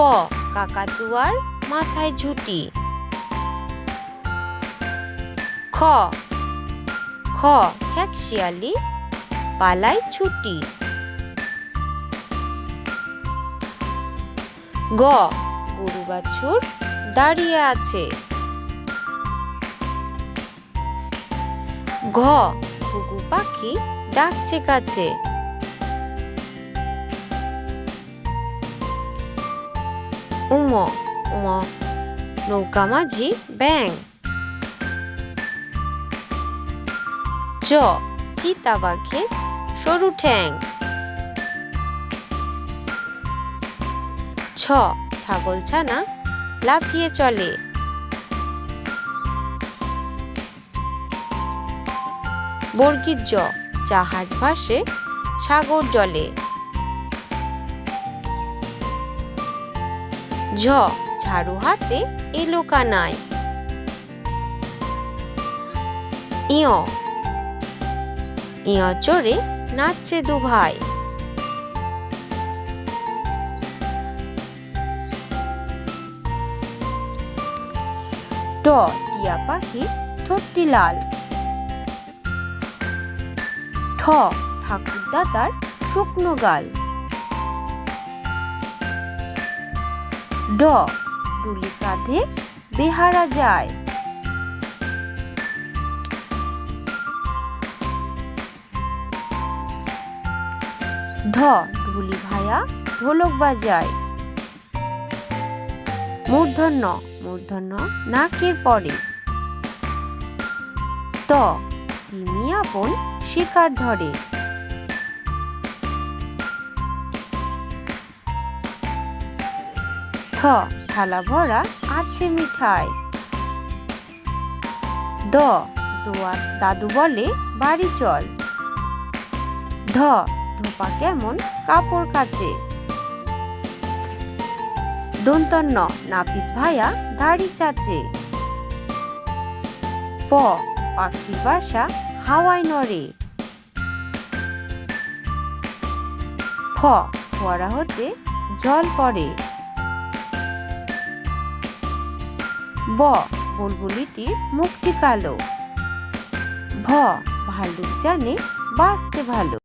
ক, কাকাতুয়ার মাথায় ঝুটি। খ খ, খ্যাকশিয়ালি পালায় ছুটি। গ গরু বাছুর দাঁড়িয়ে আছে। ঘ, ঘুঘু পাখি ডাকছে কাছে। উম উম নৌকা মাঝি ব্যাং চ চিতা বাঘের সরু ঠ্যাং ছ ছাগল ছানা লাফিয়ে চলে বর্গীর জ জাহাজ ভাসে সাগর জলে ঝ, ঝাড়ু হাতে এলো কানায়। ইয় ইয় চড়ে নাচছে দু ভাই। ট, টিয়া পাখি ঠোঁটটি লাল। ঠ ঠাকুর দাদার শুকনো গাল। ড। ডুলি কাঁধে বেহারা যায়। ঢ ঢুলি ভায়া ঢোলক বাজায়। মূর্ধন্য। মূর্ধন্য নাকের পরে। ত। তিমি আপন শিকার ধরে। থালা ভরা, আছে মিঠাই। দ, দোয়ার দাদু বলে, বাড়ি চল। ধ, ধোপা কেমন, কাপড় কাচে। দন্তন্য নাপিত ভায়া, দাড়ি চাচে। প, পাখির বাসা, হাওয়ায় নড়ে। ফ, ফোয়ারা হতে জল পড়ে। ব বুলবুলিটির মুখটি কালো। ভ ভাল্লুক জানে বাঁচতে ভালো।